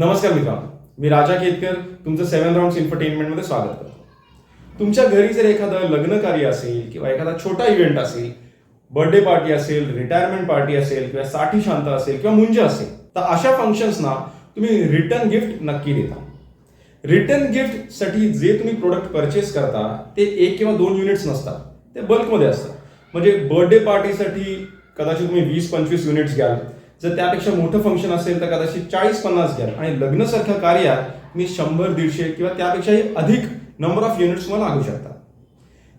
नमस्कार मित्रांनो मी राजा केतकर तुमचं सेव्हन राऊंड इन्फरटेनमेंटमध्ये स्वागत करतो. तुमच्या घरी जर एखादं लग्न कार्य असेल किंवा एखादा छोटा इव्हेंट असेल बर्थडे पार्टी असेल रिटायरमेंट पार्टी असेल किंवा साठी शांत असेल किंवा मुंज असेल तर अशा फंक्शन्सना तुम्ही रिटर्न गिफ्ट नक्की देता. रिटर्न गिफ्टसाठी जे तुम्ही प्रोडक्ट परचेस करता ते एक किंवा दोन युनिट्स नसतात ते बल्कमध्ये असतात. म्हणजे बर्थडे पार्टीसाठी कदाचित तुम्ही वीस पंचवीस युनिट्स घ्याल जर त्यापेक्षा मोठं फंक्शन असेल तर कदाचित चाळीस पन्नास घ्या. आणि लग्नसारख्या कार्यात मी शंभर दीडशे किंवा त्यापेक्षाही अधिक नंबर ऑफ युनिट्स तुम्हाला लागू शकतात.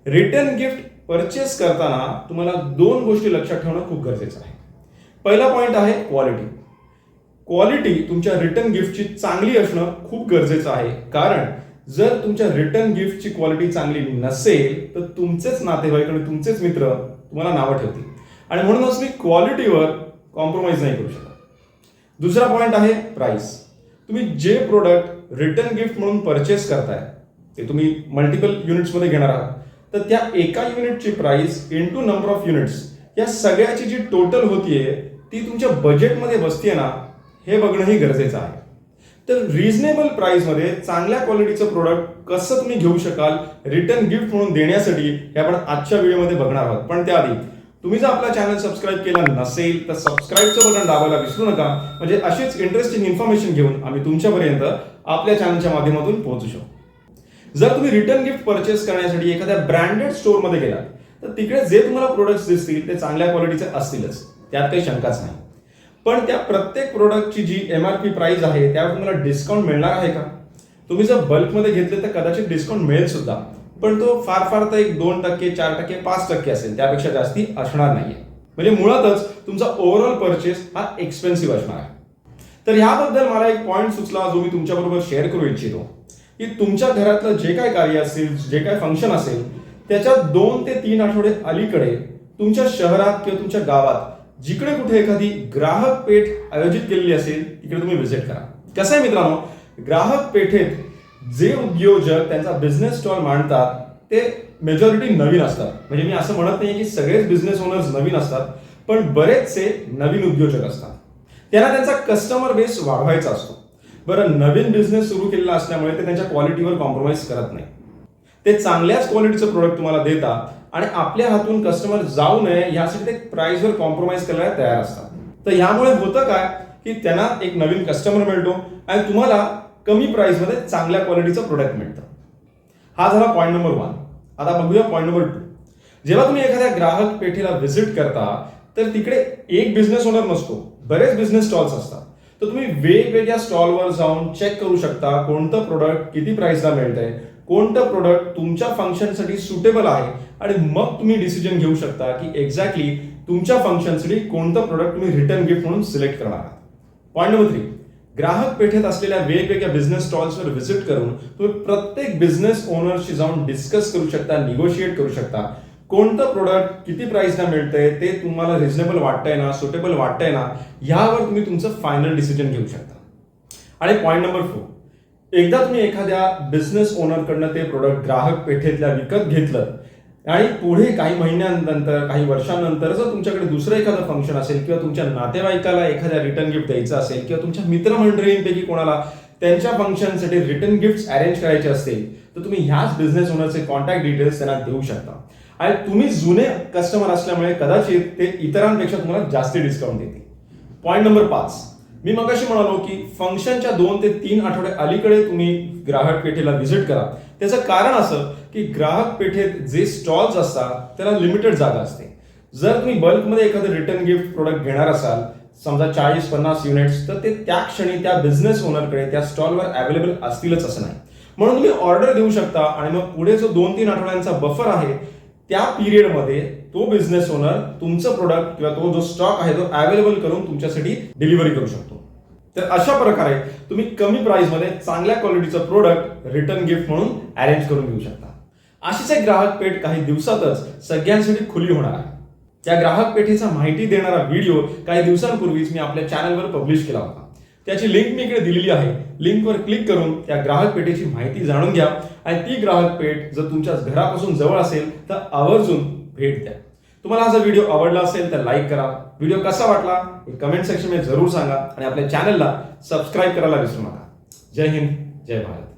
रिटर्न गिफ्ट परचेस करताना तुम्हाला दोन गोष्टी लक्षात ठेवणं खूप गरजेचं आहे. पहिला पॉईंट आहे क्वालिटी क्वालिटी तुमच्या रिटर्न गिफ्टची चांगली असणं खूप गरजेचं आहे. कारण जर तुमच्या रिटर्न गिफ्टची क्वालिटी चांगली नसेल तर तुमचेच नातेवाईक आणि तुमचेच मित्र तुम्हाला नावं ठेवतील. आणि म्हणूनच मी क्वालिटीवर कॉम्प्रोमाइज नाही करू शकत. दुसरा पॉईंट आहे प्राईस तुम्ही जे प्रोडक्ट रिटर्न गिफ्ट म्हणून परचेस करताय ते तुम्ही मल्टिपल युनिट्समध्ये घेणार आहात. तर त्या एका युनिटची price into number of units या सगळ्याची जी टोटल होतीये ती तुमच्या बजेटमध्ये बसतीये ना हे बघणंही गरजेचं आहे. तर रिझनेबल प्राइसमध्ये चांगल्या क्वालिटीचं प्रोडक्ट कसं तुम्ही घेऊ शकाल रिटर्न गिफ्ट म्हणून देण्यासाठी हे आपण आजच्या व्हिडिओमध्ये बघणार आहोत. पण त्याआधी तुम्ही जर आपला चॅनल सबस्क्राईब केला नसेल तर सबस्क्राईबचं बटन दाबायला विसरू नका. म्हणजे अशीच इंटरेस्टिंग इन्फॉर्मेशन घेऊन आम्ही तुमच्यापर्यंत आपल्या चॅनलच्या माध्यमातून पोहोचू शकतो. जर तुम्ही रिटर्न गिफ्ट परचेस करण्यासाठी एखाद्या ब्रँडेड स्टोअरमध्ये गेलात तर तिकडे जे तुम्हाला प्रोडक्ट्स दिसतील ते चांगल्या क्वालिटीचे असतीलच. त्यात काही शंकाच नाही. पण त्या प्रत्येक प्रोडक्टची जी एम आर पी प्राइस आहे त्यावर तुम्हाला डिस्काउंट मिळणार आहे का? तुम्ही जर बल्कमध्ये घेतले तर कदाचित डिस्काउंट मिळेल सुद्धा. पण तो फार फार तर एक दोन टक्के चार टक्के पाच टक्के असेल. त्यापेक्षा जास्ती असणार नाहीये. म्हणजे मुळातच तुमचा ओव्हरऑल परचेस हा एक्सपेन्सिव्ह असणार आहे. तर ह्याबद्दल मला एक पॉईंट सुचला जो मी तुमच्याबरोबर शेअर करू इच्छितो. की तुमच्या घरातलं जे काय कार्य असेल जे काय फंक्शन असेल त्याच्यात दोन ते तीन आठवडे अलीकडे तुमच्या शहरात किंवा तुमच्या गावात जिकडे कुठे एखादी ग्राहक पेठ आयोजित केलेली असेल तिकडे तुम्ही व्हिजिट करा. कसं आहे मित्रांनो? ग्राहक पेठेत जे उद्योजक त्यांचा बिझनेस स्टॉल मांडतात ते मेजॉरिटी नवीन असतात. म्हणजे मी असं म्हणत नाही की सगळेच बिझनेस ओनर्स नवीन असतात पण बरेचसे नवीन उद्योजक असतात. त्यांना त्यांचा कस्टमर बेस वाढवायचा असतो. बरं नवीन बिझनेस सुरू केलेला असल्यामुळे ते त्यांच्या क्वालिटीवर कॉम्प्रोमाइज करत नाही. ते चांगल्याच क्वालिटीचं प्रोडक्ट तुम्हाला देतात आणि आपल्या हातून कस्टमर जाऊ नये यासाठी ते प्राइसवर कॉम्प्रोमाइज करायला तयार असतात. तर यामुळे होतं काय? की त्यांना एक नवीन कस्टमर मिळतो आणि तुम्हाला कमी प्राईसमध्ये चांगल्या क्वालिटीचं प्रोडक्ट मिळतं. हा झाला पॉईंट नंबर वन आता बघूया पॉईंट नंबर टू जेव्हा तुम्ही एखाद्या ग्राहक पेठेला व्हिजिट करता तर तिकडे एक बिझनेस ओनर नसतो. बरेच बिझनेस स्टॉल्स असतात. तर तुम्ही वेगवेगळ्या स्टॉलवर जाऊन चेक करू शकता कोणतं प्रोडक्ट किती प्राइसला मिळतंय कोणतं प्रोडक्ट तुमच्या फंक्शनसाठी सुटेबल आहे आणि मग तुम्ही डिसिजन घेऊ शकता की एक्झॅक्टली तुमच्या फंक्शनसाठी कोणतं प्रोडक्ट तुम्ही रिटर्न गिफ्ट म्हणून सिलेक्ट करणार आहात. पॉईंट नंबर थ्री ग्राहक पेठेत असलेल्या वेगवेगळ्या बिझनेस स्टॉल्सवर व्हिजिट करून तुम्ही प्रत्येक बिझनेस ओनरशी जाऊन डिस्कस करू शकता निगोशिएट करू शकता. कोणतं प्रोडक्ट किती प्राइसला मिळतंय ते तुम्हाला रिझनेबल वाटतंय ना सुटेबल वाटतंय ना यावर तुम्ही तुमचं फायनल डिसिजन घेऊ शकता. आणि पॉईंट नंबर फोर एकदा तुम्ही एखाद्या बिझनेस ओनरकडनं ते प्रोडक्ट ग्राहक पेठेतल्या विकत घेतलं आणि पुढे काही महिन्यानंतर काही वर्षांनंतर जर तुमच्याकडे दुसरं एखादं फंक्शन असेल किंवा तुमच्या नातेवाईकाला एखाद्या रिटर्न गिफ्ट द्यायचं असेल किंवा तुमच्या मित्रमंडळींपैकी कोणाला त्यांच्या फंक्शनसाठी रिटर्न गिफ्ट अरेंज करायचे असतील तर तुम्ही ह्याच बिझनेस ओनरचे कॉन्टॅक्ट डिटेल्स त्यांना देऊ शकता. आणि तुम्ही जुने कस्टमर असल्यामुळे कदाचित ते इतरांपेक्षा तुम्हाला जास्त डिस्काउंट देतील. पॉईंट नंबर पाच. मी मगाशी म्हणालो की फंक्शनच्या दोन ते तीन आठवडे अलीकडे तुम्ही ग्राहक पेठेला व्हिजिट करा. त्याचं कारण असं की ग्राहक पेठेत जे स्टॉल्स असतात त्याला लिमिटेड जागा असते. जर तुम्ही बल्कमध्ये एखादं रिटर्न गिफ्ट प्रोडक्ट घेणार असाल समजा चाळीस पन्नास युनिट्स तर ते त्या क्षणी त्या बिझनेस ओनरकडे त्या स्टॉलवर अवेलेबल असतीलच असं नाही. म्हणून तुम्ही ऑर्डर देऊ शकता आणि मग पुढे जो दोन तीन आठवड्यांचा बफर आहे त्या पिरियडमध्ये तो बिझनेस ओनर तुमचं प्रोडक्ट किंवा तो जो स्टॉक आहे तो अवेलेबल करून तुमच्यासाठी डिलिव्हरी करू शकतो. तर अशा प्रकारे तुम्ही कमी प्राइसमध्ये चांगल्या क्वालिटीचं प्रोडक्ट रिटर्न गिफ्ट म्हणून अरेंज करून घेऊ शकता. अशीच एक ग्राहक पेठ काही दिवसातच सगळ्यांसाठी खुली होणार आहे. त्या ग्राहक पेठेचा माहिती देणारा व्हिडिओ काही दिवसांपूर्वीच मी आपल्या चॅनलवर पब्लिश केला होता. त्याची लिंक मी इकडे दिलेली आहे. लिंकवर क्लिक करून त्या ग्राहक पेठेची माहिती जाणून घ्या आणि ती ग्राहक पेठ जर तुमच्या घरापासून जवळ असेल तर आवर्जून भेट द्या. तुम्हाला हा जर व्हिडिओ आवडला असेल तर लाईक करा. व्हिडिओ कसा वाटला? हे कमेंट सेक्शनमध्ये जरूर सांगा. आणि आपल्या चॅनलला सबस्क्राईब करायला विसरू नका. जय हिंद जय भारत.